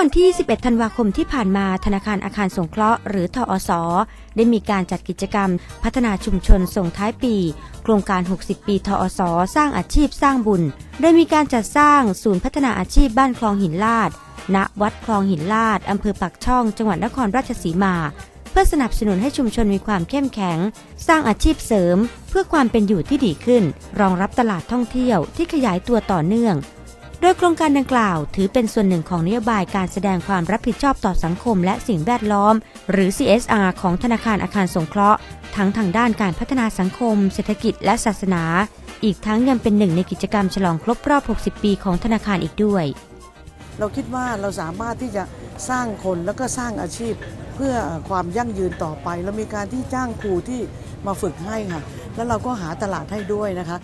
วันที่ 11 ธันวาคมที่ผ่านมาธนาคารอาคารสงเคราะห์หรือทอสอได้มีการจัดกิจกรรม พัฒนาชุมชนส่งท้ายปี โครงการ 60 ปีทอสอสร้างอาชีพสร้างบุญ ได้มีการจัดสร้างศูนย์พัฒนาอาชีพบ้านคลองหินลาด ณ วัดคลองหินลาดอำเภอปักช่อง จังหวัดนครราชสีมา เพื่อสนับสนุนให้ชุมชนมีความเข้มแข็ง สร้างอาชีพเสริม เพื่อความเป็นอยู่ที่ดีขึ้น รองรับตลาดท่องเที่ยวที่ขยายตัวต่อเนื่อง โดยโครงการดังกล่าว ถือเป็นส่วนหนึ่งของนโยบายการแสดงความรับผิดชอบต่อสังคมและสิ่งแวดล้อม หรือ CSR ของธนาคารอาคารสงเคราะห์ ทั้งทางด้านการพัฒนาสังคม เศรษฐกิจและศาสนา อีกทั้งยังเป็นหนึ่งในกิจกรรมฉลองครบรอบ 60 ปีของธนาคารอีกด้วย เราคิดว่าเราสามารถที่จะสร้างคนแล้วก็สร้างอาชีพ เพื่อความยั่งยืนต่อไปเรามีการที่จ้างครูที่มาฝึกให้ค่ะแล้วเราก็หาตลาดให้ด้วยนะคะ